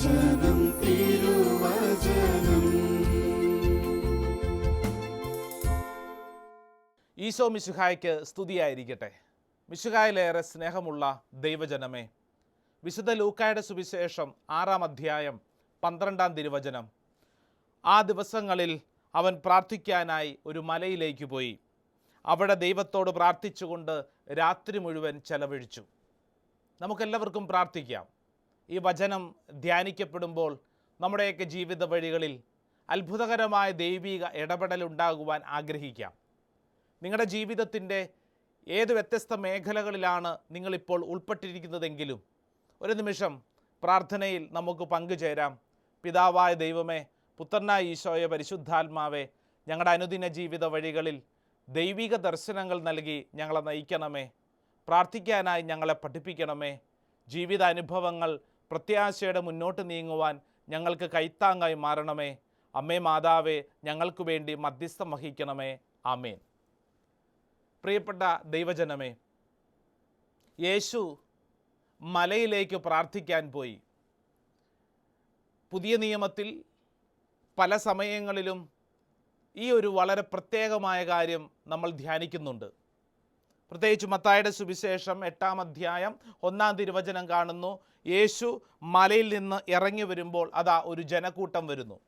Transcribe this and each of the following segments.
തിരുവചനം. ഈശോ മിശുഹായ്ക്ക് സ്തുതിയായിരിക്കട്ടെ. മിശുഹായിലേറെ സ്നേഹമുള്ള ദൈവജനമേ വിശുദ്ധ ലൂക്കായുടെ സുവിശേഷം ആറാം അധ്യായം പന്ത്രണ്ടാം തിരുവചനം. ആ ദിവസങ്ങളിൽ അവൻ പ്രാർത്ഥിക്കാനായി ഒരു മലയിലേക്ക് പോയി. അവിടെ ദൈവത്തോട് പ്രാർത്ഥിച്ചുകൊണ്ട് രാത്രി മുഴുവൻ ചെലവഴിച്ചു. നമുക്കെല്ലാവർക്കും പ്രാർത്ഥിക്കാം. ഈ വചനം ധ്യാനിക്കപ്പെടുമ്പോൾ നമ്മുടെയൊക്കെ ജീവിത വഴികളിൽ അത്ഭുതകരമായ ദൈവിക ഇടപെടൽ ഉണ്ടാകുവാൻ ആഗ്രഹിക്കാം. നിങ്ങളുടെ ജീവിതത്തിന്റെ ഏത് വ്യത്യസ്ത മേഖലകളിലാണ് നിങ്ങളിപ്പോൾ ഉൾപ്പെട്ടിരിക്കുന്നതെങ്കിലും ഒരു നിമിഷം പ്രാർത്ഥനയിൽ നമുക്ക് പങ്കുചേരാം. പിതാവായ ദൈവമേ പുത്രനായ ഈശോയെ പരിശുദ്ധാത്മാവേ ഞങ്ങളുടെ അനുദിന ജീവിത വഴികളിൽ ദൈവിക ദർശനങ്ങൾ നൽകി ഞങ്ങളെ നയിക്കണമേ. പ്രാർത്ഥിക്കാനായി ഞങ്ങളെ പഠിപ്പിക്കണമേ. ജീവിത അനുഭവങ്ങൾ പ്രത്യാശയുടെ മുന്നോട്ട് നീങ്ങുവാൻ ഞങ്ങൾക്ക് കൈത്താങ്ങായി മാറണമേ. അമ്മേ മാതാവേ ഞങ്ങൾക്ക് വേണ്ടി മധ്യസ്ഥം വഹിക്കണമേ. ആമേൻ. പ്രിയപ്പെട്ട ദൈവജനമേ യേശു മലയിലേക്ക് പ്രാർത്ഥിക്കാൻ പോയി. പുതിയ നിയമത്തിൽ പല സമയങ്ങളിലും ഈ ഒരു വളരെ പ്രത്യേകമായ കാര്യം നമ്മൾ ധ്യാനിക്കുന്നുണ്ട്. പ്രത്യേകിച്ച് മത്തായുടെ സുവിശേഷം എട്ടാം അധ്യായം ഒന്നാം തിരുവചനം കാണുന്നു. യേശു മലയിൽ നിന്ന് ഇറങ്ങി വരുമ്പോൾ അതാ ഒരു ജനക്കൂട്ടം വരുന്നു.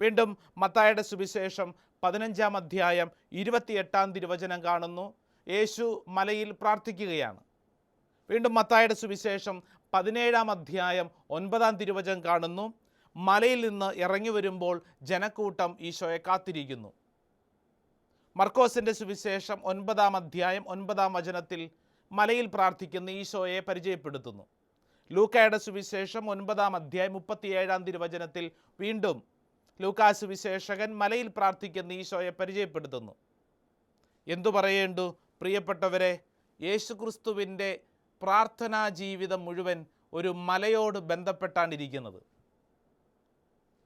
വീണ്ടും മത്തായുടെ സുവിശേഷം പതിനഞ്ചാം അധ്യായം ഇരുപത്തിയെട്ടാം തിരുവചനം കാണുന്നു. യേശു മലയിൽ പ്രാർത്ഥിക്കുകയാണ്. വീണ്ടും മത്തായുടെ സുവിശേഷം പതിനേഴാം അധ്യായം ഒൻപതാം തിരുവചനം കാണുന്നു. മലയിൽ നിന്ന് ഇറങ്ങി വരുമ്പോൾ ജനക്കൂട്ടം ഈശോയെ കാത്തിരിക്കുന്നു. മർക്കോസിന്റെ സുവിശേഷം ഒൻപതാം അധ്യായം ഒൻപതാം വചനത്തിൽ മലയിൽ പ്രാർത്ഥിക്കുന്ന ഈശോയെ പരിചയപ്പെടുത്തുന്നു. ലൂക്കയുടെ സുവിശേഷം ഒൻപതാം അധ്യായം മുപ്പത്തിയേഴാം തിരുവചനത്തിൽ വീണ്ടും ലൂക്കാ സുവിശേഷകൻ മലയിൽ പ്രാർത്ഥിക്കുന്ന ഈശോയെ പരിചയപ്പെടുത്തുന്നു. എന്തു പറയേണ്ടു? പ്രിയപ്പെട്ടവരെ യേശുക്രിസ്തുവിന്റെ പ്രാർത്ഥനാ ജീവിതം മുഴുവൻ ഒരു മലയോട് ബന്ധപ്പെട്ടാണ് ഇരിക്കുന്നത്.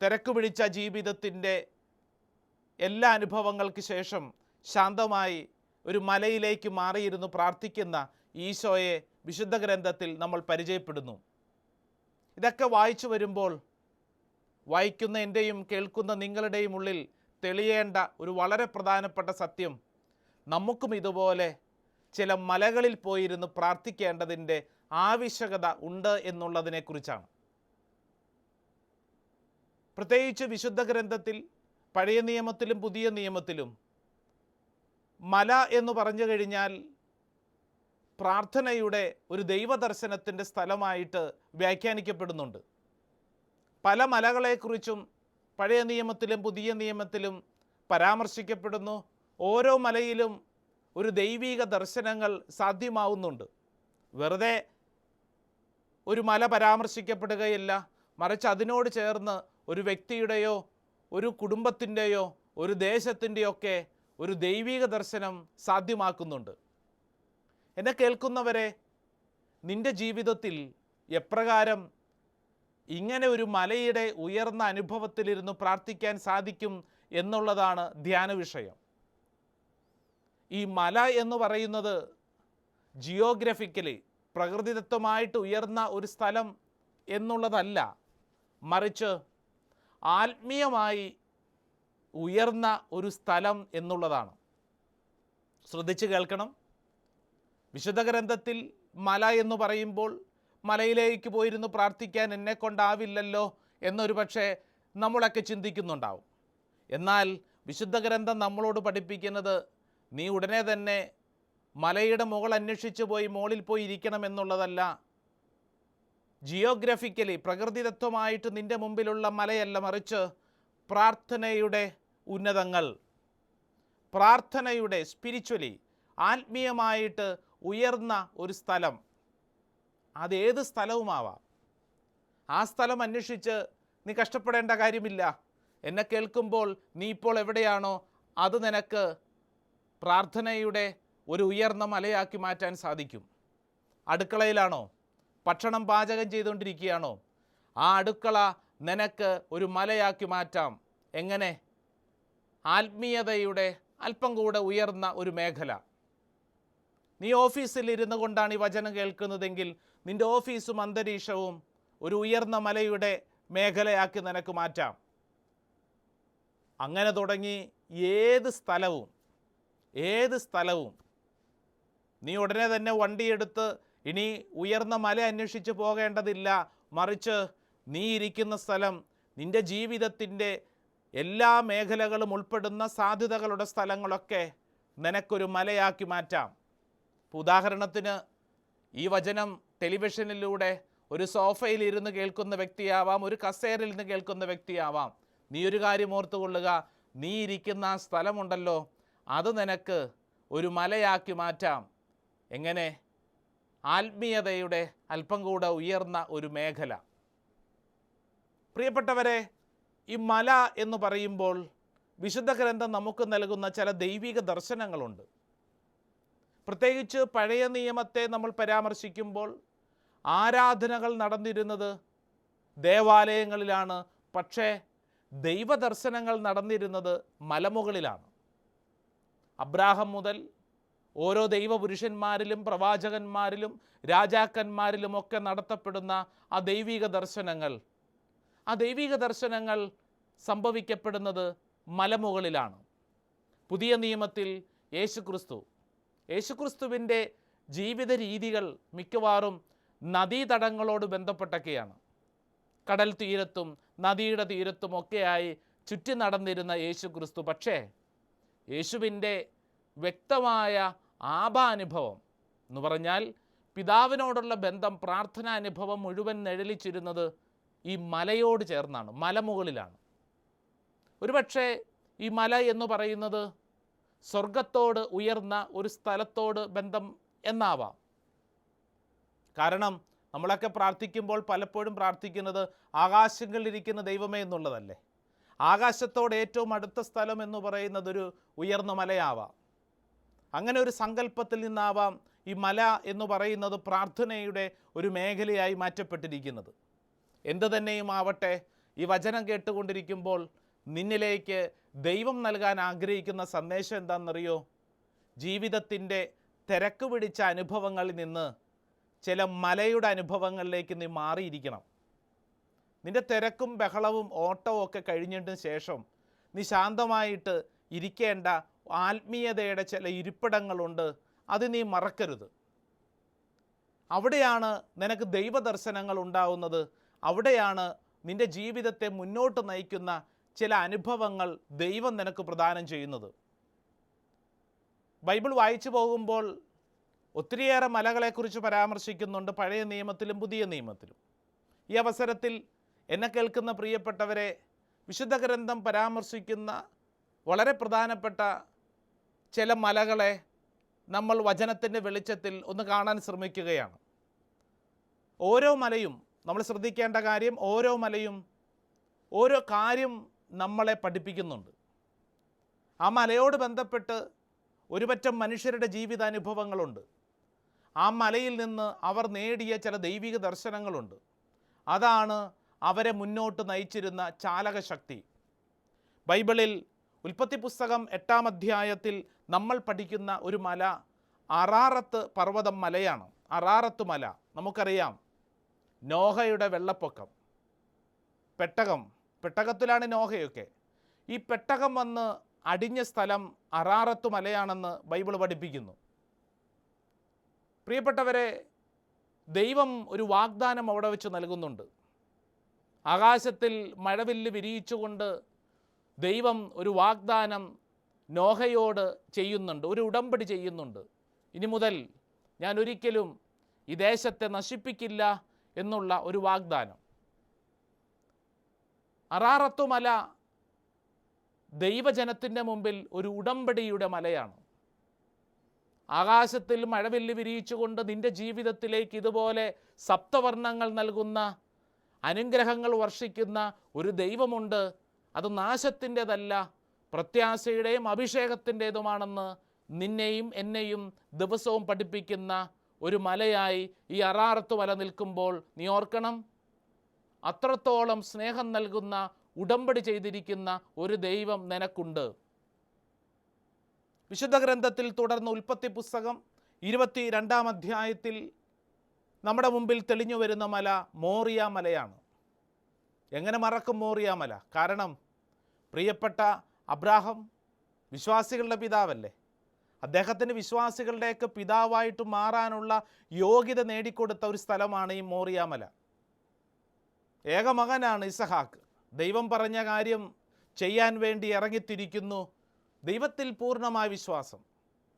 തിരക്ക് പിടിച്ച ജീവിതത്തിന്റെ എല്ലാ അനുഭവങ്ങൾക്ക് ശേഷം ശാന്തമായി ഒരു മലയിലേക്ക് മാറിയിരുന്നു പ്രാർത്ഥിക്കുന്ന ഈശോയെ വിശുദ്ധ ഗ്രന്ഥത്തിൽ നമ്മൾ പരിചയപ്പെടുന്നു. ഇതൊക്കെ വായിച്ചു വരുമ്പോൾ വായിക്കുന്ന എന്റെയും കേൾക്കുന്ന നിങ്ങളുടെയും ഉള്ളിൽ തെളിയേണ്ട ഒരു വളരെ പ്രധാനപ്പെട്ട സത്യം. നമുക്കും ഇതുപോലെ ചില മലകളിൽ പോയിരുന്ന് പ്രാർത്ഥിക്കേണ്ടതിന്റെ ആവശ്യകത ഉണ്ട് എന്നുള്ളതിനെക്കുറിച്ചാണ്. പ്രത്യേകിച്ച് വിശുദ്ധ ഗ്രന്ഥത്തിൽ പഴയ നിയമത്തിലും പുതിയ നിയമത്തിലും മല എന്ന് പറഞ്ഞു കഴിഞ്ഞാൽ പ്രാർത്ഥനയുടെ ഒരു ദൈവദർശനത്തിന്റെ സ്ഥലമായിട്ട് വ്യാഖ്യാനിക്കപ്പെടുന്നുണ്ട്. പല മലകളെക്കുറിച്ചും പഴയ നിയമത്തിലും പുതിയ നിയമത്തിലും പരാമർശിക്കപ്പെടുന്നു. ഓരോ മലയിലും ഒരു ദൈവീക ദർശനങ്ങൾ സാധ്യമാവുന്നുണ്ട്. വെറുതെ ഒരു മല പരാമർശിക്കപ്പെടുകയില്ല. മറിച്ച് അതിനോട് ചേർന്ന് ഒരു വ്യക്തിയുടെയോ ഒരു കുടുംബത്തിന്റെയോ ഒരു ദേശത്തിന്റെയോ ഒക്കെ ഒരു ദൈവിക ദർശനം സാധ്യമാക്കുന്നുണ്ട്. എന്നെ കേൾക്കുന്നവരെ നിന്റെ ജീവിതത്തിൽ എപ്രകാരം ഇങ്ങനെ ഒരു മലയുടെ ഉയർന്ന അനുഭവത്തിലിരുന്ന് പ്രാർത്ഥിക്കാൻ സാധിക്കും എന്നുള്ളതാണ് ധ്യാന വിഷയം. ഈ മല എന്ന് പറയുന്നത് ജിയോഗ്രഫിക്കലി പ്രകൃതിദത്തമായിട്ട് ഉയർന്ന ഒരു സ്ഥലം എന്നുള്ളതല്ല. മറിച്ച് ആത്മീയമായി ഉയർന്ന ഒരു സ്ഥലം എന്നുള്ളതാണ്. ശ്രദ്ധിച്ച് കേൾക്കണം. വിശുദ്ധ ഗ്രന്ഥത്തിൽ മല എന്ന് പറയുമ്പോൾ മലയിലേക്ക് പോയിരുന്ന് പ്രാർത്ഥിക്കാൻ എന്നെ കൊണ്ടാവില്ലല്ലോ എന്നൊരു പക്ഷേ നമ്മളൊക്കെ ചിന്തിക്കുന്നുണ്ടാവും. എന്നാൽ വിശുദ്ധ ഗ്രന്ഥം നമ്മളോട് പഠിപ്പിക്കുന്നത് നീ ഉടനെ തന്നെ മലയുടെ മുകൾ അന്വേഷിച്ച് പോയി മുകളിൽ പോയി ഇരിക്കണം എന്നുള്ളതല്ല. ജിയോഗ്രഫിക്കലി പ്രകൃതിദത്വമായിട്ട് നിന്റെ മുമ്പിലുള്ള മലയല്ല മറിച്ച് പ്രാർത്ഥനയുടെ ഉന്നതങ്ങൾ. പ്രാർത്ഥനയുടെ സ്പിരിച്വലി ആത്മീയമായിട്ട് ഉയർന്ന ഒരു സ്ഥലം. അതേത് സ്ഥലവുമാവാം? ആ സ്ഥലം അന്വേഷിച്ച് നീ കഷ്ടപ്പെടേണ്ട കാര്യമില്ല. എന്നെ കേൾക്കുമ്പോൾ നീ ഇപ്പോൾ എവിടെയാണോ അത് നിനക്ക് പ്രാർത്ഥനയുടെ ഒരു ഉയർന്ന മലയാക്കി മാറ്റാൻ സാധിക്കും. അടുക്കളയിലാണോ? ഭക്ഷണം പാചകം ചെയ്തുകൊണ്ടിരിക്കുകയാണോ? ആ അടുക്കള നിനക്ക് ഒരു മലയാക്കി മാറ്റാം. എങ്ങനെ? ആത്മീയതയുടെ അല്പം കൂടെ ഉയർന്ന ഒരു മേഖല. നീ ഓഫീസിൽ ഇരുന്നു കൊണ്ടാണ് ഈ വചനം കേൾക്കുന്നതെങ്കിൽ നിന്റെ ഓഫീസും അന്തരീക്ഷവും ഒരു ഉയർന്ന മലയുടെ മേഖലയാക്കി നിനക്ക് മാറ്റാം. അങ്ങനെ തുടങ്ങി ഏത് സ്ഥലവും ഏത് സ്ഥലവും നീ ഉടനെ തന്നെ വണ്ടിയെടുത്ത് ഇനി ഉയർന്ന മല അന്വേഷിച്ച് പോകേണ്ടതില്ല. മറിച്ച് നീ ഇരിക്കുന്ന സ്ഥലം നിന്റെ ജീവിതത്തിന്റെ എല്ലാ മേഖലകളും ഉൾപ്പെടുന്ന സാധ്യതകളുടെ സ്ഥലങ്ങളൊക്കെ നിനക്കൊരു മലയാക്കി മാറ്റാം. ഇപ്പൊ ഉദാഹരണത്തിന് ഈ വചനം ടെലിവിഷനിലൂടെ ഒരു സോഫയിൽ ഇരുന്ന് കേൾക്കുന്ന വ്യക്തിയാവാം ഒരു കസേരയിൽ നിന്ന് കേൾക്കുന്ന വ്യക്തിയാവാം. നീ ഒരു കാര്യം ഓർത്തുകൊള്ളുക നീ ഇരിക്കുന്ന ആ സ്ഥലമുണ്ടല്ലോ അത് നിനക്ക് ഒരു മലയാക്കി മാറ്റാം. എങ്ങനെ? ആത്മീയതയുടെ അല്പം കൂടെ ഉയർന്ന ഒരു മേഖല. പ്രിയപ്പെട്ടവരെ ഈ മല എന്ന് പറയുമ്പോൾ വിശുദ്ധ ഗ്രന്ഥം നമുക്ക് നൽകുന്ന ചില ദൈവിക ദർശനങ്ങളുണ്ട്. പ്രത്യേകിച്ച് പഴയ നിയമത്തെ നമ്മൾ പരാമർശിക്കുമ്പോൾ ആരാധനകൾ നടന്നിരുന്നത് ദേവാലയങ്ങളിലാണ് പക്ഷേ ദൈവദർശനങ്ങൾ നടന്നിരുന്നത് മലമുകളിലാണ്. അബ്രാഹം മുതൽ ഓരോ ദൈവപുരുഷന്മാരിലും പ്രവാചകന്മാരിലും രാജാക്കന്മാരിലും ഒക്കെ നടത്തപ്പെടുന്ന ആ ദൈവിക ദർശനങ്ങൾ ആ ദൈവിക ദർശനങ്ങൾ സംഭവിക്കപ്പെടുന്നത് മലമുകളിലാണ്. പുതിയ നിയമത്തിൽ യേശുക്രിസ്തു യേശുക്രിസ്തുവിന്റെ ജീവിത രീതികൾ മിക്കവാറും നദീതടങ്ങളോട് ബന്ധപ്പെട്ടൊക്കെയാണ്. കടൽ തീരത്തും നദിയുടെ തീരത്തും ഒക്കെയായി ചുറ്റി നടന്നിരുന്ന യേശുക്രിസ്തു. പക്ഷേ യേശുവിന്റെ വ്യക്തമായ ആപാനുഭവം എന്ന് പറഞ്ഞാൽ പിതാവിനോടുള്ള ബന്ധം പ്രാർത്ഥനാനുഭവം മുഴുവൻ നിഴലിച്ചിരുന്നത് ഈ മലയോട് ചേർന്നാണ് മലമുകളിലാണ്. ഒരുപക്ഷെ ഈ മല എന്ന് പറയുന്നത് സ്വർഗത്തോട് ഉയർന്ന ഒരു സ്ഥലത്തോട് ബന്ധം എന്നാവാം. കാരണം നമ്മളൊക്കെ പ്രാർത്ഥിക്കുമ്പോൾ പലപ്പോഴും പ്രാർത്ഥിക്കുന്നത് ആകാശങ്ങളിലിരിക്കുന്ന ദൈവമേ എന്നുള്ളതല്ലേ? ആകാശത്തോട് ഏറ്റവും അടുത്ത സ്ഥലം എന്ന് പറയുന്നത് ഒരു ഉയർന്ന മലയാവാം. അങ്ങനെ ഒരു സങ്കല്പത്തിൽ നിന്നാവാം ഈ മല എന്ന് പറയുന്നത് പ്രാർത്ഥനയുടെ ഒരു മേഖലയായി മാറ്റപ്പെട്ടിരിക്കുന്നത്. എന്തു തന്നെയും ആവട്ടെ ഈ വചനം കേട്ടുകൊണ്ടിരിക്കുമ്പോൾ നിന്നിലേക്ക് ദൈവം നൽകാൻ ആഗ്രഹിക്കുന്ന സന്ദേശം എന്താണെന്നറിയോ? ജീവിതത്തിന്റെ തിരക്ക് പിടിച്ച അനുഭവങ്ങളിൽ നിന്ന് ചില മലയുടെ അനുഭവങ്ങളിലേക്ക് നീ മാറിയിരിക്കണം. നിന്റെ തിരക്കും ബഹളവും ഓട്ടവും ഒക്കെ കഴിഞ്ഞതിന് ശേഷം നീ ശാന്തമായിട്ട് ഇരിക്കേണ്ട ആത്മീയതയുടെ ചില ഇരിപ്പിടങ്ങളുണ്ട് അത് നീ മറക്കരുത്. അവിടെയാണ് നിനക്ക് ദൈവദർശനങ്ങൾ ഉണ്ടാവുന്നത്. അവിടെയാണ് നിന്റെ ജീവിതത്തെ മുന്നോട്ട് നയിക്കുന്ന ചില അനുഭവങ്ങൾ ദൈവം നിനക്ക് പ്രദാനം ചെയ്യുന്നത്. ബൈബിൾ വായിച്ചു പോകുമ്പോൾ ഒത്തിരിയേറെ മലകളെക്കുറിച്ച് പരാമർശിക്കുന്നുണ്ട് പഴയ നിയമത്തിലും പുതിയ നിയമത്തിലും. ഈ അവസരത്തിൽ എന്നെ കേൾക്കുന്ന പ്രിയപ്പെട്ടവരെ വിശുദ്ധ ഗ്രന്ഥം പരാമർശിക്കുന്ന വളരെ പ്രധാനപ്പെട്ട ചില മലകളെ നമ്മൾ വചനത്തിന്റെ വെളിച്ചത്തിൽ ഒന്ന് കാണാൻ ശ്രമിക്കുകയാണ്. ഓരോ മലയും നമ്മൾ ശ്രദ്ധിക്കേണ്ട കാര്യം ഓരോ മലയും ഓരോ കാര്യം നമ്മളെ പഠിപ്പിക്കുന്നുണ്ട്. ആ മലയോട് ബന്ധപ്പെട്ട് ഒരുപറ്റം മനുഷ്യരുടെ ജീവിതാനുഭവങ്ങളുണ്ട്. ആ മലയിൽ നിന്ന് അവർ നേടിയ ചില ദൈവിക ദർശനങ്ങളുണ്ട്. അതാണ് അവരെ മുന്നോട്ട് നയിച്ചിരുന്ന ചാലകശക്തി. ബൈബിളിൽ ഉൽപ്പത്തി പുസ്തകം എട്ടാം അധ്യായത്തിൽ നമ്മൾ പഠിക്കുന്ന ഒരു മല അറാറത്ത് പർവതം മലയാണ്. അറാറത്ത് മല. നമുക്കറിയാം. നോഹയുടെ വെള്ളപ്പൊക്കം. പെട്ടകം. പെട്ടകത്തിലാണ് നോഹയൊക്കെ. ഈ പെട്ടകം വന്ന് അടിഞ്ഞ സ്ഥലം അറാറത്ത് മലയാണെന്ന് ബൈബിൾ പഠിപ്പിക്കുന്നു. പ്രിയപ്പെട്ടവരെ ദൈവം ഒരു വാഗ്ദാനം അവിടെ വെച്ച് നൽകുന്നുണ്ട്. ആകാശത്തിൽ മഴവില്ല് വിരിയിച്ചുകൊണ്ട് ദൈവം ഒരു വാഗ്ദാനം നോഹയോട് ചെയ്യുന്നുണ്ട് ഒരു ഉടമ്പടി ചെയ്യുന്നുണ്ട്. ഇനി മുതൽ ഞാൻ ഒരിക്കലും ഈ ദേശത്തെ നശിപ്പിക്കില്ല എന്നുള്ള ഒരു വാഗ്ദാനം. അറാറത്തു മല ദൈവജനത്തിന്റെ മുമ്പിൽ ഒരു ഉടമ്പടിയുടെ മലയാണ്. ആകാശത്തിൽ മഴവില്ല് വിരിയിച്ചുകൊണ്ട് നിന്റെ ജീവിതത്തിലേക്ക് ഇതുപോലെ സപ്തവർണങ്ങൾ നൽകുന്ന അനുഗ്രഹങ്ങൾ വർഷിക്കുന്ന ഒരു ദൈവമുണ്ട്. അത് നാശത്തിന്റെതല്ല പ്രത്യാശയുടെയും അഭിഷേകത്തിന്റെതുമാണെന്ന് നിന്നെയും എന്നെയും ദിവസവും പഠിപ്പിക്കുന്ന ഒരു മലയായി ഈ അറാറത്ത് മല നിൽക്കുമ്പോൾ നീ ഓർക്കണം. അത്രത്തോളം സ്നേഹം നൽകുന്ന ഉടമ്പടി ചെയ്തിരിക്കുന്ന ഒരു ദൈവം നിനക്കുണ്ട്. വിശുദ്ധ ഗ്രന്ഥത്തിൽ തുടർന്ന് ഉൽപ്പത്തി പുസ്തകം ഇരുപത്തി രണ്ടാം അധ്യായത്തിൽ നമ്മുടെ മുമ്പിൽ തെളിഞ്ഞു വരുന്ന മല മോറിയ മലയാണ്. എങ്ങനെ മറക്കും മോറിയ മല? കാരണം പ്രിയപ്പെട്ട അബ്രാഹം വിശ്വാസികളുടെ പിതാവല്ലേ? അദ്ദേഹത്തിന് വിശ്വാസികളുടെയൊക്കെ പിതാവായിട്ട് മാറാനുള്ള യോഗ്യത നേടിക്കൊടുത്ത ഒരു സ്ഥലമാണ് ഈ മോറിയ മല. ഏകമകനാണ് ഇസഹാക്ക്. ദൈവം പറഞ്ഞ കാര്യം ചെയ്യാൻ വേണ്ടി ഇറങ്ങിത്തിരിക്കുന്നു. ദൈവത്തിൽ പൂർണമായ വിശ്വാസം.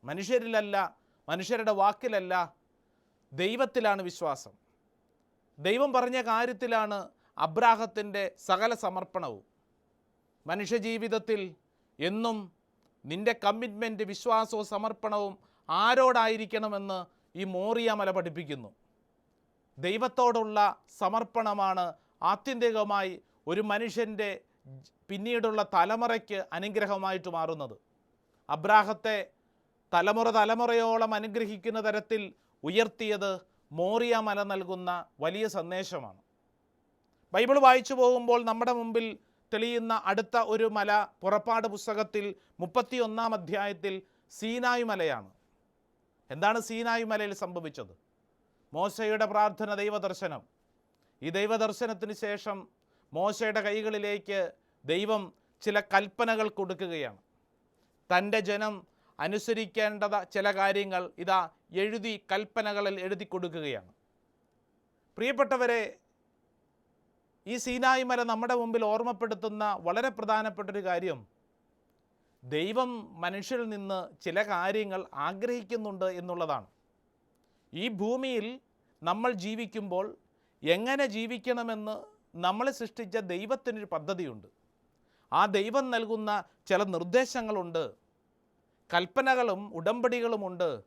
മനുഷ്യരിലല്ല മനുഷ്യരുടെ വാക്കിലല്ല ദൈവത്തിലാണ് വിശ്വാസം. ദൈവം പറഞ്ഞ കാര്യത്തിലാണ് അബ്രാഹത്തിന്റെ സകല സമർപ്പണവും. മനുഷ്യജീവിതത്തിൽ എന്നും നിന്റെ കമ്മിറ്റ്മെന്റ് വിശ്വാസവും സമർപ്പണവും ആരോടായിരിക്കണമെന്ന് ഈ മോറിയ മല പഠിപ്പിക്കുന്നു. ദൈവത്തോടുള്ള സമർപ്പണമാണ് ആത്യന്തികമായി ഒരു മനുഷ്യന്റെ പിന്നീടുള്ള തലമുറയ്ക്ക് അനുഗ്രഹമായിട്ട് മാറുന്നത്. അബ്രാഹത്തെ തലമുറ തലമുറയോളം അനുഗ്രഹിക്കുന്ന തരത്തിൽ ഉയർത്തിയത് മോറിയ മല നൽകുന്ന വലിയ സന്ദേശമാണ്. ബൈബിൾ വായിച്ചു പോകുമ്പോൾ നമ്മുടെ മുമ്പിൽ തെളിയുന്ന അടുത്ത ഒരു മല പുറപ്പാട് പുസ്തകത്തിൽ മുപ്പത്തിയൊന്നാം അധ്യായത്തിൽ സീനായ് മലയാണ്. എന്താണ് സീനായ് മലയിൽ സംഭവിച്ചത്? മോശയുടെ പ്രാർത്ഥന ദൈവദർശനം. ഈ ദൈവദർശനത്തിന് ശേഷം മോശയുടെ കൈകളിലേക്ക് ദൈവം ചില കൽപ്പനകൾ കൊടുക്കുകയാണ്. തന്റെ ജനം അനുസരിക്കേണ്ടത ചില കാര്യങ്ങൾ ഇതാ എഴുതി കൽപ്പനകളിൽ എഴുതി കൊടുക്കുകയാണ്. പ്രിയപ്പെട്ടവരെ ഈ സീനായി മല നമ്മുടെ മുമ്പിൽ ഓർമ്മപ്പെടുത്തുന്ന വളരെ പ്രധാനപ്പെട്ടൊരു കാര്യം. ദൈവം മനുഷ്യരിൽ നിന്ന് ചില കാര്യങ്ങൾ ആഗ്രഹിക്കുന്നുണ്ട് എന്നുള്ളതാണ്. ഈ ഭൂമിയിൽ നമ്മൾ ജീവിക്കുമ്പോൾ എങ്ങനെ ജീവിക്കണമെന്ന് നമ്മളെ സൃഷ്ടിച്ച ദൈവത്തിനൊരു പദ്ധതിയുണ്ട്. ആ ദൈവം നൽകുന്ന ചില നിർദ്ദേശങ്ങളുണ്ട്. കൽപ്പനകളും ഉടമ്പടികളുമുണ്ട്.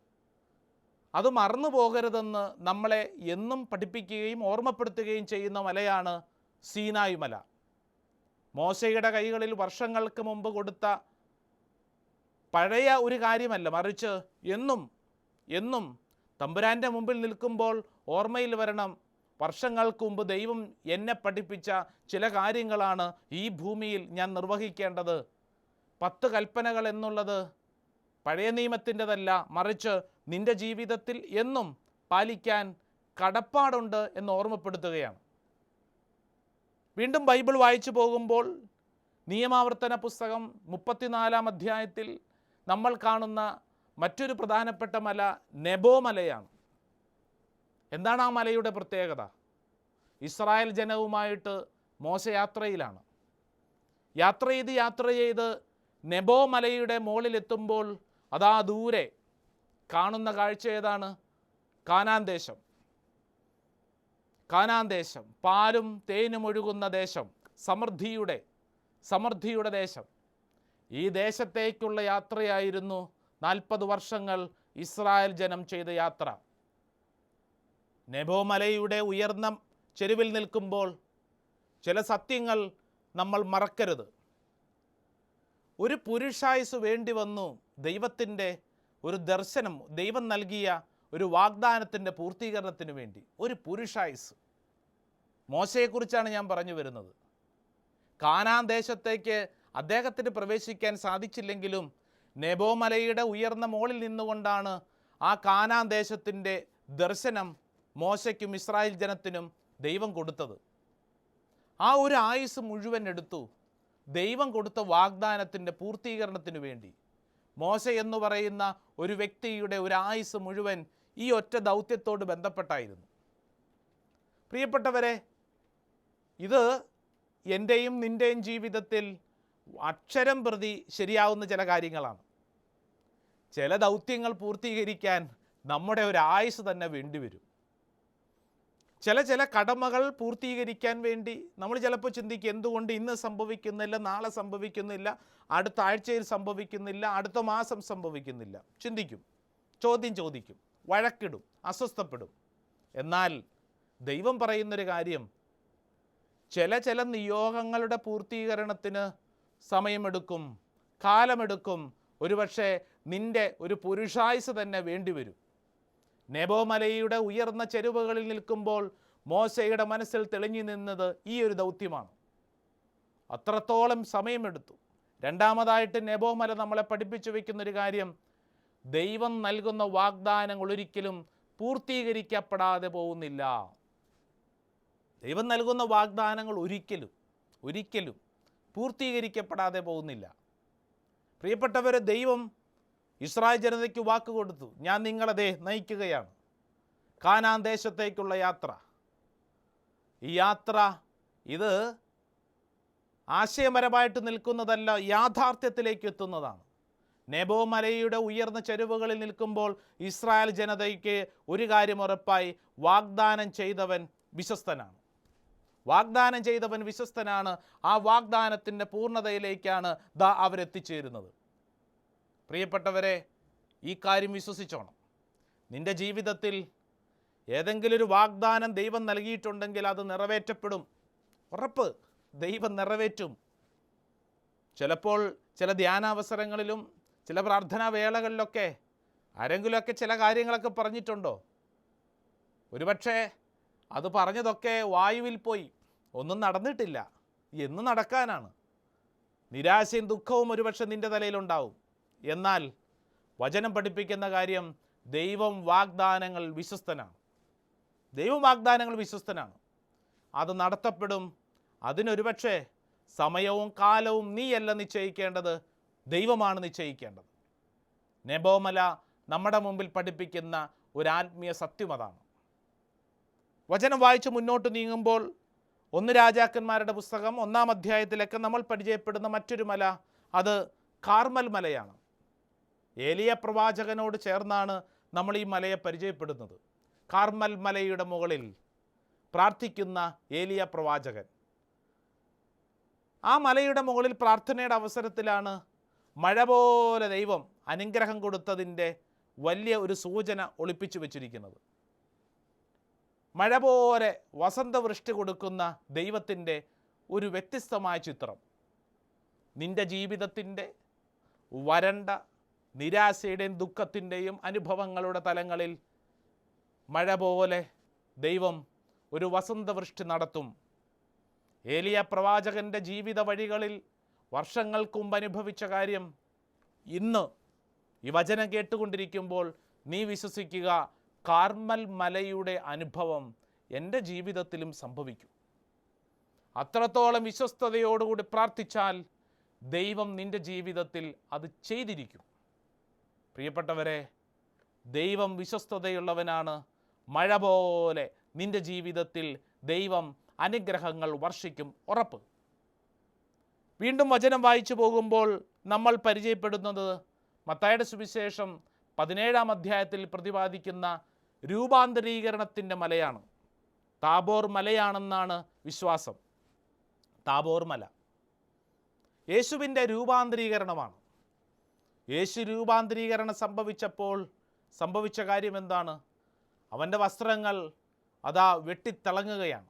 അത് മറന്നു പോകരുതെന്ന് നമ്മളെ എന്നും പഠിപ്പിക്കുകയും ഓർമ്മപ്പെടുത്തുകയും ചെയ്യുന്ന മലയാണ് സീനായുമല മോശയുടെ കൈകളിൽ വർഷങ്ങൾക്ക് മുമ്പ് കൊടുത്ത പഴയ ഒരു കാര്യമല്ല മറിച്ച് എന്നും എന്നും തമ്പുരാന്റെ മുമ്പിൽ നിൽക്കുമ്പോൾ ഓർമ്മയിൽ വരണം വർഷങ്ങൾക്ക് മുമ്പ് ദൈവം എന്നെ പഠിപ്പിച്ച ചില കാര്യങ്ങളാണ് ഈ ഭൂമിയിൽ ഞാൻ നിർവഹിക്കേണ്ടത്. പത്ത് കൽപ്പനകൾ എന്നുള്ളത് പഴയ നിയമത്തിന്റെതല്ല മറിച്ച് നിന്റെ ജീവിതത്തിൽ എന്നും പാലിക്കാൻ കടപ്പാടുണ്ട് എന്ന് ഓർമ്മപ്പെടുത്തുകയാണ്. വീണ്ടും ബൈബിൾ വായിച്ചു പോകുമ്പോൾ നിയമാവർത്തന പുസ്തകം മുപ്പത്തിനാലാം അധ്യായത്തിൽ നമ്മൾ കാണുന്ന മറ്റൊരു പ്രധാനപ്പെട്ട മല നെബോ മലയാണ് എന്താണ് ആ മലയുടെ പ്രത്യേകത? ഇസ്രായേൽ ജനവുമായിട്ട് മോശയാത്രയിലാണ്. യാത്ര ചെയ്ത് യാത്ര ചെയ്ത് നെബോ മലയുടെ മുകളിലെത്തുമ്പോൾ അതാ ദൂരെ കാണുന്ന കാഴ്ച ഏതാണ്? കാനാൻ ദേശം. കാനാൻ ദേശം. പാലും തേനും ഒഴുകുന്ന ദേശം. സമൃദ്ധിയുടെ സമൃദ്ധിയുടെ ദേശം. ഈ ദേശത്തേക്കുള്ള യാത്രയായിരുന്നു നാൽപ്പത് വർഷങ്ങൾ ഇസ്രായേൽ ജനം ചെയ്ത യാത്ര. നെബോ മലയുടെ ഉയർന്ന ചെരുവിൽ നിൽക്കുമ്പോൾ ചില സത്യങ്ങൾ നമ്മൾ മറക്കരുത്. ഒരു പുരുഷായുസ് വേണ്ടി വന്നു ദൈവത്തിന്റെ ഒരു ദർശനം ദൈവം നൽകിയ ഒരു വാഗ്ദാനത്തിന്റെ പൂർത്തീകരണത്തിന് വേണ്ടി. ഒരു പുരുഷായുസ്. മോശയെക്കുറിച്ചാണ് ഞാൻ പറഞ്ഞു വരുന്നത്. കാനാൻ ദേശത്തേക്ക് അദ്ദേഹത്തിന് പ്രവേശിക്കാൻ സാധിച്ചില്ലെങ്കിലും നെബോമലയുടെ ഉയർന്ന മോളിൽ നിന്നുകൊണ്ടാണ് ആ കാനാൻ ദേശത്തിന്റെ ദർശനം മോശയ്ക്കും ഇസ്രായേൽ ജനത്തിനും ദൈവം കൊടുത്തത്. ആ ഒരു ആയുസ് മുഴുവൻ എടുത്തു ദൈവം കൊടുത്ത വാഗ്ദാനത്തിന്റെ പൂർത്തീകരണത്തിനു വേണ്ടി. മോശ എന്ന് പറയുന്ന ഒരു വ്യക്തിയുടെ ഒരു ആയുസ് മുഴുവൻ ഈ ഒറ്റ ദൗത്യത്തോട് ബന്ധപ്പെട്ടായിരുന്നു. പ്രിയപ്പെട്ടവരെ ഇത് എന്റെയും നിന്റെയും ജീവിതത്തിൽ അക്ഷരം പ്രതി ശരിയാവുന്ന ചില കാര്യങ്ങളാണ്. ചില ദൗത്യങ്ങൾ പൂർത്തീകരിക്കാൻ നമ്മുടെ ഒരു ആയുസ് തന്നെ വേണ്ടിവരും. ചില ചില കടമകൾ പൂർത്തീകരിക്കാൻ വേണ്ടി നമ്മൾ ചിലപ്പോൾ ചിന്തിക്കും എന്തുകൊണ്ട് ഇന്ന് സംഭവിക്കുന്നില്ല നാളെ സംഭവിക്കുന്നില്ല അടുത്ത ആഴ്ചയിൽ സംഭവിക്കുന്നില്ല അടുത്ത മാസം സംഭവിക്കുന്നില്ല. ചിന്തിക്കും ചോദ്യം ചോദിക്കും വഴക്കിടും അസ്വസ്ഥപ്പെടും. എന്നാൽ ദൈവം പറയുന്നൊരു കാര്യം ചില ചില നിയോഗങ്ങളുടെ പൂർത്തീകരണത്തിന് സമയമെടുക്കും കാലമെടുക്കും. ഒരുപക്ഷെ നിന്റെ ഒരു പുരുഷായുസ് തന്നെ വേണ്ടിവരും. നെബോമലയുടെ ഉയർന്ന ചെരുവുകളിൽ നിൽക്കുമ്പോൾ മോശയുടെ മനസ്സിൽ തെളിഞ്ഞു നിന്നത് ഈ ഒരു ദൗത്യമാണ്. അത്രത്തോളം സമയമെടുത്തു. രണ്ടാമതായിട്ട് നെബോമല നമ്മളെ പഠിപ്പിച്ചു വയ്ക്കുന്നൊരു കാര്യം ദൈവം നൽകുന്ന വാഗ്ദാനങ്ങൾ ഒരിക്കലും പൂർത്തീകരിക്കപ്പെടാതെ പോകുന്നില്ല. ദൈവം നൽകുന്ന വാഗ്ദാനങ്ങൾ ഒരിക്കലും ഒരിക്കലും പൂർത്തീകരിക്കപ്പെടാതെ പോകുന്നില്ല. പ്രിയപ്പെട്ടവരെ ദൈവം ഇസ്രായേൽ ജനതയ്ക്ക് വാക്ക് കൊടുത്തു ഞാൻ നിങ്ങളതേ നയിക്കുകയാണ്. കാനാൻ ദേശത്തേക്കുള്ള യാത്ര. ഈ യാത്ര ഇത് ആശയപരമായിട്ട് നിൽക്കുന്നതല്ല യാഥാർത്ഥ്യത്തിലേക്ക് എത്തുന്നതാണ്. നെബോ മലയുടെ ഉയർന്ന ചെരുവുകളിൽ നിൽക്കുമ്പോൾ ഇസ്രായേൽ ജനതയ്ക്ക് ഒരു കാര്യം ഉറപ്പായി വാഗ്ദാനം ചെയ്തവൻ വിശ്വസ്തനാണ്. വാഗ്ദാനം ചെയ്തവൻ വിശ്വസ്തനാണ് ആ വാഗ്ദാനത്തിന്റെ പൂർണതയിലേക്കാണ് ദാ അവരെത്തിച്ചേരുന്നത്. പ്രിയപ്പെട്ടവരെ ഈ കാര്യം വിശ്വസിച്ചോണം. നിന്റെ ജീവിതത്തിൽ ഏതെങ്കിലും ഒരു വാഗ്ദാനം ദൈവം നൽകിയിട്ടുണ്ടെങ്കിൽ അത് നിറവേറ്റപ്പെടും. ഉറപ്പ് ദൈവം നിറവേറ്റും. ചിലപ്പോൾ ചില ധ്യാനാവസരങ്ങളിലും ചില പ്രാർത്ഥനാ വേളകളിലൊക്കെ ആരെങ്കിലുമൊക്കെ ചില കാര്യങ്ങളൊക്കെ പറഞ്ഞിട്ടുണ്ടോ? ഒരുപക്ഷെ അത് പറഞ്ഞതൊക്കെ വായുവിൽ പോയി. ഒന്നും നടന്നിട്ടില്ല. എന്ന് നടക്കാനാണ്. നിരാശയും ദുഃഖവും ഒരുപക്ഷെ നിന്റെ തലയിലുണ്ടാവും. എന്നാൽ വചനം പഠിപ്പിക്കുന്ന കാര്യം ദൈവം വാഗ്ദാനങ്ങൾ വിശ്വസ്തനാണ്. ദൈവം വാഗ്ദാനങ്ങൾ വിശ്വസ്തനാണ്. അത് നടത്തപ്പെടും. അതിനൊരുപക്ഷെ സമയവും കാലവും നീയല്ല നിശ്ചയിക്കേണ്ടത്. ദൈവമാണ് നിശ്ചയിക്കേണ്ടത്. നെബോമല നമ്മുടെ മുമ്പിൽ പഠിപ്പിക്കുന്ന ഒരു ആത്മീയ സത്യം അതാണ്. വചനം വായിച്ച് മുന്നോട്ട് നീങ്ങുമ്പോൾ ഒന്ന് രാജാക്കന്മാരുടെ പുസ്തകം ഒന്നാം അധ്യായത്തിലൊക്കെ നമ്മൾ പരിചയപ്പെടുന്ന മറ്റൊരു മല. അത് കാർമൽ മലയാണ്. ഏലിയ പ്രവാചകനോട് ചേർന്നാണ് നമ്മൾ ഈ മലയെ പരിചയപ്പെടുന്നത്. കാർമൽ മലയുടെ മുകളിൽ പ്രാർത്ഥിക്കുന്ന ഏലിയ പ്രവാചകൻ. ആ മലയുടെ മുകളിൽ പ്രാർത്ഥനയുടെ അവസരത്തിലാണ് മഴ പോലെ ദൈവം അനുഗ്രഹം കൊടുത്തതിന്റെ വലിയ ഒരു സൂചന ഒളിപ്പിച്ചു വച്ചിരിക്കുന്നത്. മഴ പോലെ വസന്തവൃഷ്ടി കൊടുക്കുന്ന ദൈവത്തിന്റെ ഒരു വ്യത്യസ്തമായ ചിത്രം. നിന്റെ ജീവിതത്തിന്റെ വരണ്ട നിരാശയുടെയും ദുഃഖത്തിന്റെയും അനുഭവങ്ങളുടെ തലങ്ങളിൽ മഴ പോലെ ദൈവം ഒരു വസന്തവൃഷ്ടി നടത്തും. ഏലിയ പ്രവാചകന്റെ ജീവിത വഴികളിൽ വർഷങ്ങൾക്ക് മുമ്പ് അനുഭവിച്ച കാര്യം ഇന്ന് ഈ വചനം കേട്ടുകൊണ്ടിരിക്കുമ്പോൾ നീ വിശ്വസിക്കുക കാർമൽ മലയുടെ അനുഭവം എന്റെ ജീവിതത്തിലും സംഭവിക്കും. അത്രത്തോളം വിശ്വസ്തയോടുകൂടി പ്രാർത്ഥിച്ചാൽ ദൈവം നിന്റെ ജീവിതത്തിൽ അത് ചെയ്തിരിക്കും. പ്രിയപ്പെട്ടവരെ ദൈവം വിശ്വസ്തതയുള്ളവനാണ്. മഴ പോലെ നിന്റെ ജീവിതത്തിൽ ദൈവം അനുഗ്രഹങ്ങൾ വർഷിക്കും ഉറപ്പ്. വീണ്ടും വചനം വായിച്ചു പോകുമ്പോൾ നമ്മൾ പരിചയപ്പെടുന്നത് മത്തായുടെ സുവിശേഷം പതിനേഴാം അധ്യായത്തിൽ പ്രതിപാദിക്കുന്ന രൂപാന്തരീകരണത്തിന്റെ മലയാണ്. താബോർ മലയാണെന്നാണ് വിശ്വാസം. താബോർ മല. യേശുവിന്റെ രൂപാന്തരീകരണമാണ്. യേശു രൂപാന്തരീകരണം സംഭവിച്ചപ്പോൾ സംഭവിച്ച കാര്യം എന്താണ്? അവന്റെ വസ്ത്രങ്ങൾ അതാ വെട്ടിത്തിളങ്ങുകയാണ്.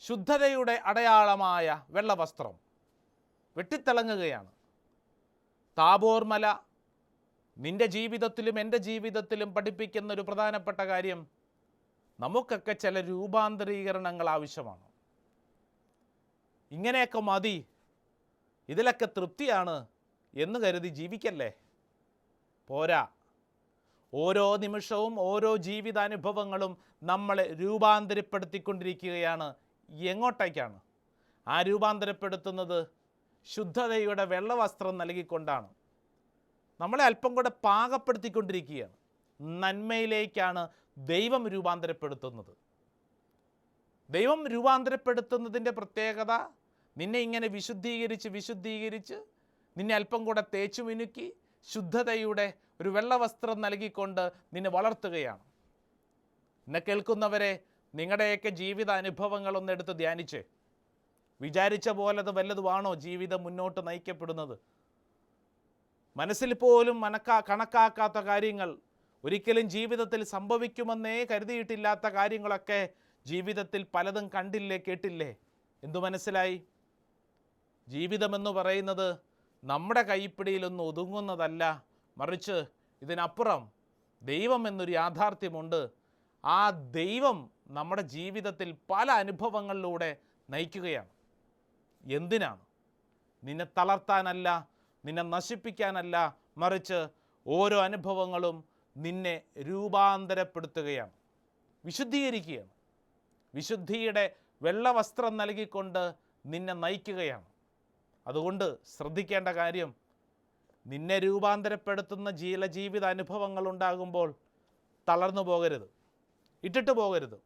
ശുദ്ധതയുടെ അടയാളമായ വെള്ളവസ്ത്രം വെട്ടിത്തിളങ്ങുകയാണ്. താബോർമല നിന്റെ ജീവിതത്തിലും എന്റെ ജീവിതത്തിലും പഠിപ്പിക്കുന്ന ഒരു പ്രധാനപ്പെട്ട കാര്യം നമുക്കൊക്കെ ചില രൂപാന്തരീകരണങ്ങൾ ആവശ്യമാണ്. ഇങ്ങനെയൊക്കെ മതി. ഇതിലൊക്കെ തൃപ്തിയാണ് എന്ന് കരുതി ജീവിക്കല്ലേ? പോരാ. ഓരോ നിമിഷവും ഓരോ ജീവിതാനുഭവങ്ങളും നമ്മളെ രൂപാന്തരപ്പെടുത്തിക്കൊണ്ടിരിക്കുകയാണ്. എങ്ങോട്ടേക്കാണ്? ആ രൂപാന്തരപ്പെടുത്തുന്നത് ശുദ്ധതയുടെ വെള്ളവസ്ത്രം നൽകിക്കൊണ്ടാണ്. നമ്മളെ അല്പം കൂടെ പാകപ്പെടുത്തിക്കൊണ്ടിരിക്കുകയാണ്. നന്മയിലേക്കാണ് ദൈവം രൂപാന്തരപ്പെടുത്തുന്നത്. ദൈവം രൂപാന്തരപ്പെടുത്തുന്നതിന്റെ പ്രത്യേകത നിന്നെ ഇങ്ങനെ വിശുദ്ധീകരിച്ച് വിശുദ്ധീകരിച്ച് നിന്നെ അല്പം കൂടെ തേച്ചു മിനുക്കി ശുദ്ധതയുടെ ഒരു വെള്ളവസ്ത്രം നൽകിക്കൊണ്ട് നിന്നെ വളർത്തുകയാണ്. എന്നെ കേൾക്കുന്നവരെ നിങ്ങളുടെയൊക്കെ ജീവിത അനുഭവങ്ങളൊന്ന് എടുത്ത് ധ്യാനിച്ച്. വിചാരിച്ച പോലെ അത് വല്ലതുമാണോ ജീവിതം മുന്നോട്ട് നയിക്കപ്പെടുന്നത്? മനസ്സിൽ പോലും മനക്കാ കണക്കാക്കാത്ത കാര്യങ്ങൾ ഒരിക്കലും ജീവിതത്തിൽ സംഭവിക്കുമെന്നേ കരുതിയിട്ടില്ലാത്ത കാര്യങ്ങളൊക്കെ ജീവിതത്തിൽ പലതും കണ്ടില്ലേ കേട്ടില്ലേ? എന്തു മനസ്സിലായി? ജീവിതമെന്ന് പറയുന്നത് നമ്മുടെ കൈപ്പിടിയിലൊന്നും ഒതുങ്ങുന്നതല്ല. മറിച്ച് ഇതിനപ്പുറം ദൈവം എന്നൊരു യാഥാർത്ഥ്യമുണ്ട്. ആ ദൈവം നമ്മുടെ ജീവിതത്തിൽ പല അനുഭവങ്ങളിലൂടെ നയിക്കുകയാണ്. എന്തിനാണ്? നിന്നെ തളർത്താനല്ല നിന്നെ നശിപ്പിക്കാനല്ല മറിച്ച് ഓരോ അനുഭവങ്ങളും നിന്നെ രൂപാന്തരപ്പെടുത്തുകയാണ്. വിശുദ്ധീകരിക്കുകയാണ്. വിശുദ്ധിയുടെ വെള്ളവസ്ത്രം നൽകിക്കൊണ്ട് നിന്നെ നയിക്കുകയാണ്. അതുകൊണ്ട് ശ്രദ്ധിക്കേണ്ട കാര്യം നിന്നെ രൂപാന്തരപ്പെടുത്തുന്ന ജീല ജീവിത അനുഭവങ്ങൾ ഉണ്ടാകുമ്പോൾ തളർന്നു പോകരുത് ഇട്ടിട്ട് പോകരുത്.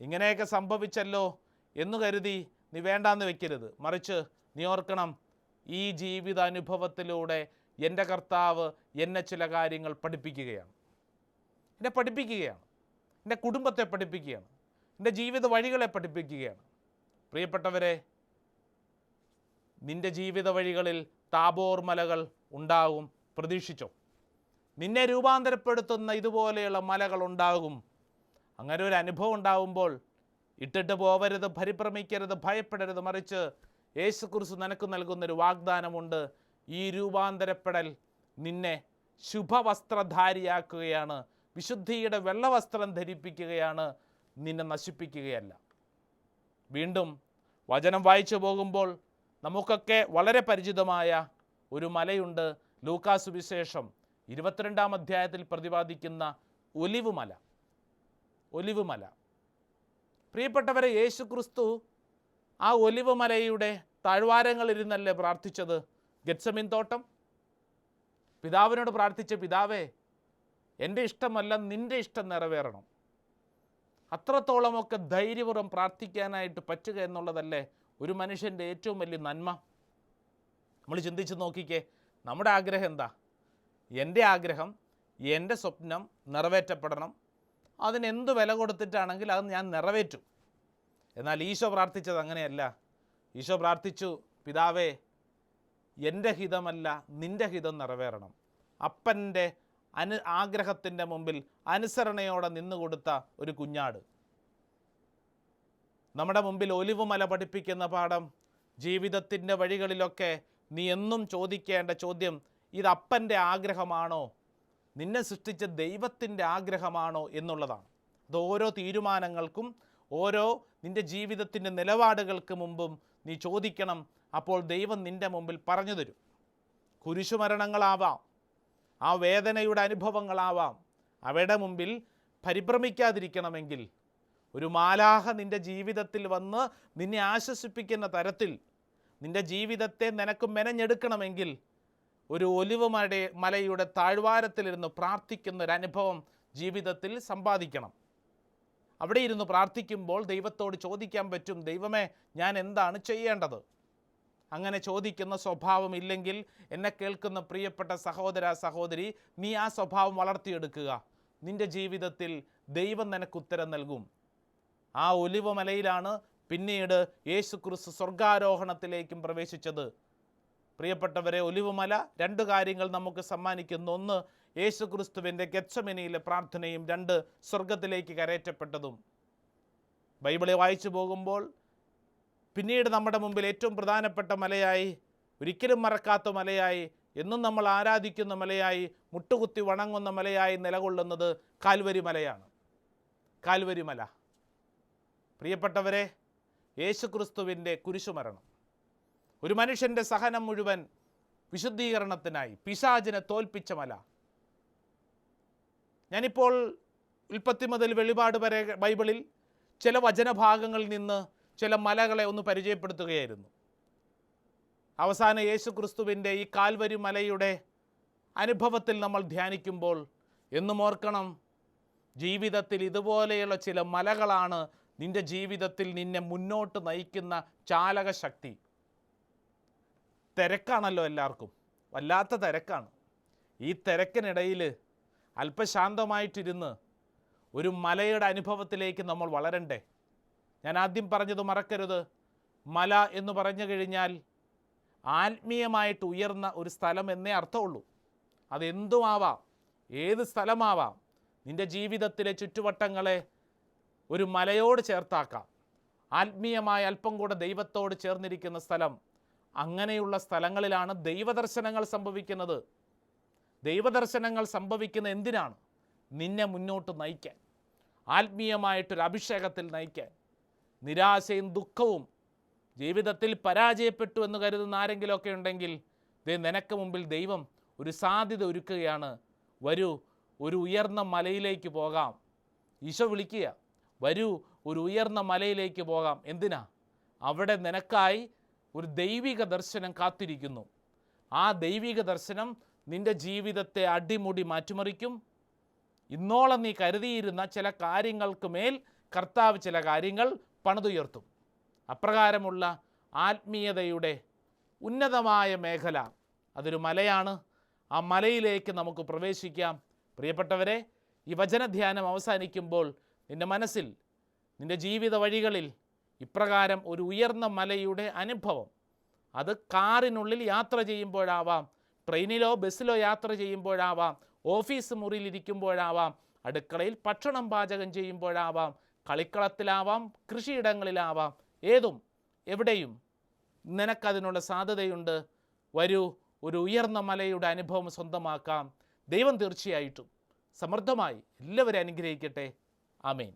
ഇങ്ങനെയൊക്കെ സംഭവിച്ചല്ലോ എന്ന് കരുതി നീ വേണ്ടാന്ന് വെക്കരുത്. മറിച്ച് നീ ഓർക്കണം ഈ ജീവിത അനുഭവത്തിലൂടെ എന്റെ കർത്താവ് എന്നെ ചില കാര്യങ്ങൾ പഠിപ്പിക്കുകയാണ്. എന്നെ പഠിപ്പിക്കുകയാണ്. എന്റെ കുടുംബത്തെ പഠിപ്പിക്കുകയാണ്. എന്റെ ജീവിത വഴികളെ പഠിപ്പിക്കുകയാണ്. പ്രിയപ്പെട്ടവരെ നിന്റെ ജീവിത വഴികളിൽ താബോർ മലകൾ ഉണ്ടാകും പ്രതീക്ഷിച്ചോ? നിന്നെ രൂപാന്തരപ്പെടുത്തുന്ന ഇതുപോലെയുള്ള മലകൾ ഉണ്ടാകും. അങ്ങനെ ഒരു അനുഭവം ഉണ്ടാകുമ്പോൾ ഇട്ടിട്ട് പോവരുത് പരിഭ്രമിക്കരുത് ഭയപ്പെടരുത് മറിച്ച് യേശു കുറിച്ച് നിനക്ക് നൽകുന്നൊരു വാഗ്ദാനമുണ്ട്. ഈ രൂപാന്തരപ്പെടൽ നിന്നെ ശുഭവസ്ത്രധാരിയാക്കുകയാണ് വിശുദ്ധിയുടെ വെള്ളവസ്ത്രം ധരിപ്പിക്കുകയാണ് നിന്നെ നശിപ്പിക്കുകയല്ല. വീണ്ടും വചനം വായിച്ചു പോകുമ്പോൾ നമുക്കൊക്കെ വളരെ പരിചിതമായ ഒരു മലയുണ്ട്. ലൂക്കാസ് വിശേഷം ഇരുപത്തിരണ്ടാം അധ്യായത്തിൽ പ്രതിപാദിക്കുന്ന ഒലിവ് മല ഒലിവ് മല പ്രിയപ്പെട്ടവരെ യേശു ക്രിസ്തു ആ ഒലിവ് മലയുടെ താഴ്വാരങ്ങളിരുന്നല്ലേ പ്രാർത്ഥിച്ചത്? ഗെറ്റ്സമിൻ തോട്ടം? പിതാവിനോട് പ്രാർത്ഥിച്ച പിതാവേ എന്റെ ഇഷ്ടമല്ല നിന്റെ ഇഷ്ടം നിറവേറണം. അത്രത്തോളമൊക്കെ ധൈര്യപൂർവം പ്രാർത്ഥിക്കാനായിട്ട് പറ്റുക എന്നുള്ളതല്ലേ ഒരു മനുഷ്യന്റെ ഏറ്റവും വലിയ നന്മ. നമ്മൾ ചിന്തിച്ച് നോക്കിക്കേ നമ്മുടെ ആഗ്രഹം എന്താ? എന്റെ ആഗ്രഹം എന്റെ സ്വപ്നം നിറവേറ്റപ്പെടണം. അതിനെന്ത് വില കൊടുത്തിട്ടാണെങ്കിൽ അത് ഞാൻ നിറവേറ്റും. എന്നാൽ ഈശോ പ്രാർത്ഥിച്ചത് അങ്ങനെയല്ല. ഈശോ പ്രാർത്ഥിച്ചു പിതാവേ എന്റെ ഹിതമല്ല നിന്റെ ഹിതം നിറവേറണം. അപ്പന്റെ അനു ആഗ്രഹത്തിന്റെ മുമ്പിൽ അനുസരണയോടെ നിന്നുകൊടുത്ത ഒരു കുഞ്ഞാട്. നമ്മുടെ മുമ്പിൽ ഒലിവ് മല പഠിപ്പിക്കുന്ന പാഠം ജീവിതത്തിന്റെ വഴികളിലൊക്കെ നീ എന്നും ചോദിക്കേണ്ട ചോദ്യം ഇതപ്പന്റെ ആഗ്രഹമാണോ? നിന്നെ സൃഷ്ടിച്ച ദൈവത്തിന്റെ ആഗ്രഹമാണോ എന്നുള്ളതാണ്. അത് ഓരോ തീരുമാനങ്ങൾക്കും ഓരോ നിന്റെ ജീവിതത്തിന്റെ നിലപാടുകൾക്ക് മുമ്പും നീ ചോദിക്കണം അപ്പോൾ ദൈവം നിന്റെ മുമ്പിൽ പറഞ്ഞു തരും. കുരിശുമരണങ്ങളാവാം ആ വേദനയുടെ അനുഭവങ്ങളാവാം അവയുടെ മുമ്പിൽ പരിഭ്രമിക്കാതിരിക്കണമെങ്കിൽ ഒരു മാലാഹ നിന്റെ ജീവിതത്തിൽ വന്ന് നിന്നെ ആശ്വസിപ്പിക്കുന്ന തരത്തിൽ നിന്റെ ജീവിതത്തെ നിനക്ക് മെനഞ്ഞെടുക്കണമെങ്കിൽ ഒരു ഒലിവ് മലയുടെ മലയുടെ താഴ്വാരത്തിലിരുന്ന് പ്രാർത്ഥിക്കുന്ന ഒരു അനുഭവം ജീവിതത്തിൽ സമ്പാദിക്കണം. അവിടെ ഇരുന്ന് പ്രാർത്ഥിക്കുമ്പോൾ ദൈവത്തോട് ചോദിക്കാൻ പറ്റും ദൈവമേ ഞാൻ എന്താണ് ചെയ്യേണ്ടത്? അങ്ങനെ ചോദിക്കുന്ന സ്വഭാവം ഇല്ലെങ്കിൽ എന്നെ കേൾക്കുന്ന പ്രിയപ്പെട്ട സഹോദര സഹോദരി നീ ആ സ്വഭാവം വളർത്തിയെടുക്കുക. നിന്റെ ജീവിതത്തിൽ ദൈവം നിനക്ക് ഉത്തരം നൽകും. ആ ഒലിവ് മലയിലാണ് പിന്നീട് യേശു ക്രിസ്തു സ്വർഗാരോഹണത്തിലേക്കും പ്രവേശിച്ചത്. പ്രിയപ്പെട്ടവരെ ഒലിവുമല രണ്ട് കാര്യങ്ങൾ നമുക്ക് സമ്മാനിക്കുന്നു. ഒന്ന് യേശു ക്രിസ്തുവിന്റെ ഗച്ഛമിനിയിലെ പ്രാർത്ഥനയും രണ്ട് സ്വർഗത്തിലേക്ക് കരയറ്റപ്പെട്ടതും ബൈബിളെ വായിച്ചു പോകുമ്പോൾ പിന്നീട് നമ്മുടെ മുമ്പിൽ ഏറ്റവും പ്രധാനപ്പെട്ട മലയായി ഒരിക്കലും മറക്കാത്ത മലയായി എന്നും നമ്മൾ ആരാധിക്കുന്ന മലയായി മുട്ടുകുത്തി വണങ്ങുന്ന മലയായി നിലകൊള്ളുന്നത് കാൽവരി മലയാണ്. കാൽവരി മല. പ്രിയപ്പെട്ടവരെ യേശുക്രിസ്തുവിന്റെ കുരിശുമരണം. ഒരു മനുഷ്യന്റെ സഹനം മുഴുവൻ വിശുദ്ധീകരണത്തിനായി പിശാചിനെ തോൽപ്പിച്ച മല. ഞാനിപ്പോൾ ഉൽപ്പത്തി മുതൽ വെളിപാട് വരെ ബൈബിളിൽ ചില വചനഭാഗങ്ങളിൽ നിന്ന് ചില മലകളെ ഒന്ന് പരിചയപ്പെടുത്തുകയായിരുന്നു. അവസാന യേശു ക്രിസ്തുവിന്റെ ഈ കാൽവരി മലയുടെ അനുഭവത്തിൽ നമ്മൾ ധ്യാനിക്കുമ്പോൾ എന്നും ഓർക്കണം ജീവിതത്തിൽ ഇതുപോലെയുള്ള ചില മലകളാണ് നിന്റെ ജീവിതത്തിൽ നിന്നെ മുന്നോട്ട് നയിക്കുന്ന ചാലകശക്തി. തിരക്കാണല്ലോ എല്ലാവർക്കും. വല്ലാത്ത തിരക്കാണ്. ഈ തിരക്കിനിടയിൽ അല്പശാന്തമായിട്ടിരുന്ന് ഒരു മലയുടെ അനുഭവത്തിലേക്ക് നമ്മൾ വളരണ്ടേ? ഞാൻ ആദ്യം പറഞ്ഞത് മറക്കരുത്. മല എന്ന് പറഞ്ഞു കഴിഞ്ഞാൽ ആത്മീയമായിട്ട് ഉയർന്ന ഒരു സ്ഥലം എന്നേ അർത്ഥമുള്ളൂ. അതെന്തുമാവാം? ഏത് സ്ഥലമാവാം? നിന്റെ ജീവിതത്തിലെ ചുറ്റുവട്ടങ്ങളെ ഒരു മലയോട് ചേർത്താക്കാം. ആത്മീയമായ അല്പം കൂടെ ദൈവത്തോട് ചേർന്നിരിക്കുന്ന സ്ഥലം. അങ്ങനെയുള്ള സ്ഥലങ്ങളിലാണ് ദൈവദർശനങ്ങൾ സംഭവിക്കുന്നത്. ദൈവദർശനങ്ങൾ സംഭവിക്കുന്ന എന്തിനാണ്? നിന്നെ മുന്നോട്ട് നയിക്കാൻ. ആത്മീയമായിട്ടൊരു അഭിഷേകത്തിൽ നയിക്കാൻ. നിരാശയും ദുഃഖവും ജീവിതത്തിൽ പരാജയപ്പെട്ടു എന്ന് കരുതുന്ന ആരെങ്കിലുമൊക്കെ ഉണ്ടെങ്കിൽ ദേ നിനക്ക് മുമ്പിൽ ദൈവം ഒരു സാധ്യത ഒരുക്കുകയാണ്. വരൂ ഒരു ഉയർന്ന മലയിലേക്ക് പോകാം. ഈശോ വിളിക്കുക വരൂ ഒരു ഉയർന്ന മലയിലേക്ക് പോകാം. എന്തിനാ? അവിടെ നിനക്കായി ഒരു ദൈവിക ദർശനം കാത്തിരിക്കുന്നു. ആ ദൈവിക ദർശനം നിന്റെ ജീവിതത്തെ അടിമുടി മാറ്റിമറിക്കും. ഇന്നോളം നീ കരുതിയിരുന്ന ചില കാര്യങ്ങൾക്ക് മേൽ കർത്താവ് ചില കാര്യങ്ങൾ പണിതുയർത്തും. അപ്രകാരമുള്ള ആത്മീയതയുടെ ഉന്നതമായ മേഖല അതൊരു മലയാണ്. ആ മലയിലേക്ക് നമുക്ക് പ്രവേശിക്കാം. പ്രിയപ്പെട്ടവരെ ഈ വചനധ്യാനം അവസാനിക്കുമ്പോൾ നിന്റെ മനസ്സിൽ നിന്റെ ജീവിത വഴികളിൽ ഇപ്രകാരം ഒരു ഉയർന്ന മലയുടെ അനുഭവം. അത് കാറിനുള്ളിൽ യാത്ര ചെയ്യുമ്പോഴാവാം ട്രെയിനിലോ ബസ്സിലോ യാത്ര ചെയ്യുമ്പോഴാവാം ഓഫീസ് മുറിയിലിരിക്കുമ്പോഴാവാം അടുക്കളയിൽ ഭക്ഷണം പാചകം ചെയ്യുമ്പോഴാവാം കളിക്കളത്തിലാവാം കൃഷിയിടങ്ങളിലാവാം ഏതും എവിടെയും നിനക്കതിനുള്ള സാധ്യതയുണ്ട്. വരൂ ഒരു ഉയർന്ന മലയുടെ അനുഭവം സ്വന്തമാക്കാം. ദൈവം തീർച്ചയായിട്ടും സമൃദ്ധമായി എല്ലാവരും അനുഗ്രഹിക്കട്ടെ. ആമേൻ